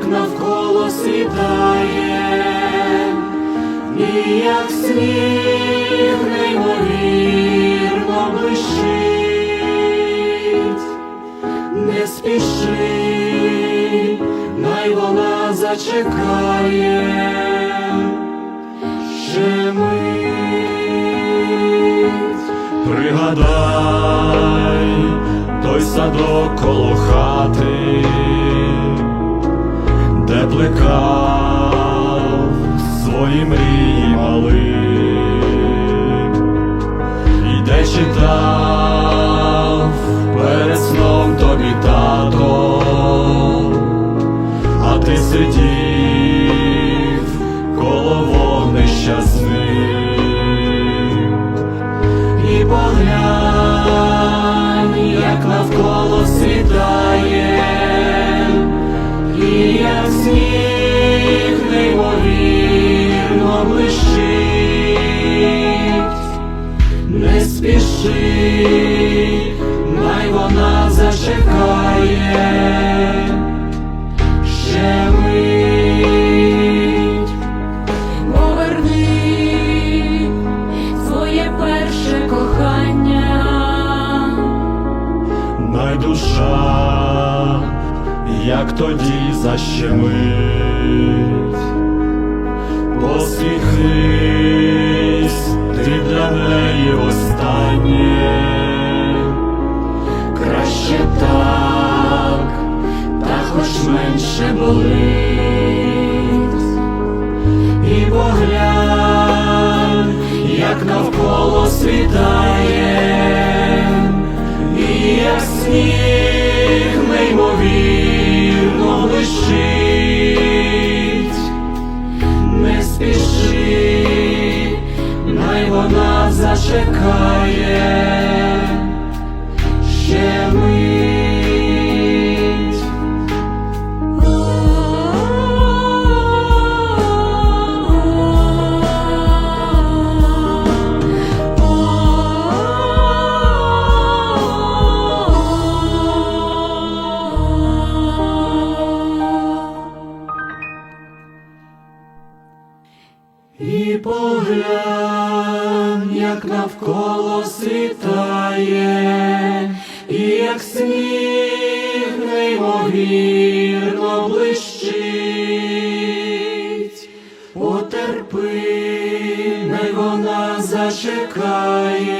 як навколо світає, ніяк як сніг неймовірно блищить, не спіши, най вона зачекає, ще мить. Пригадай той садок коло хати плекав свої мрії малий, і де читав перед сном тобі тато, а ти сидів коло вогнища з ним. І поглянь, як навколо сніг неймовірно блищить, не спіши, най вона зачекає, ще мить. Поверни своє перше кохання, Най душа, як тоді защемить, посміхнись, ти для неї останнє, краще так, та хоч менше болить, і поглянь, як навколо світає, і як сніг неймовірно най вона зачекає, ще мить. І поглянь, як навколо світає, і як сніг неймовірно блищить, потерпи, най вона зачекає,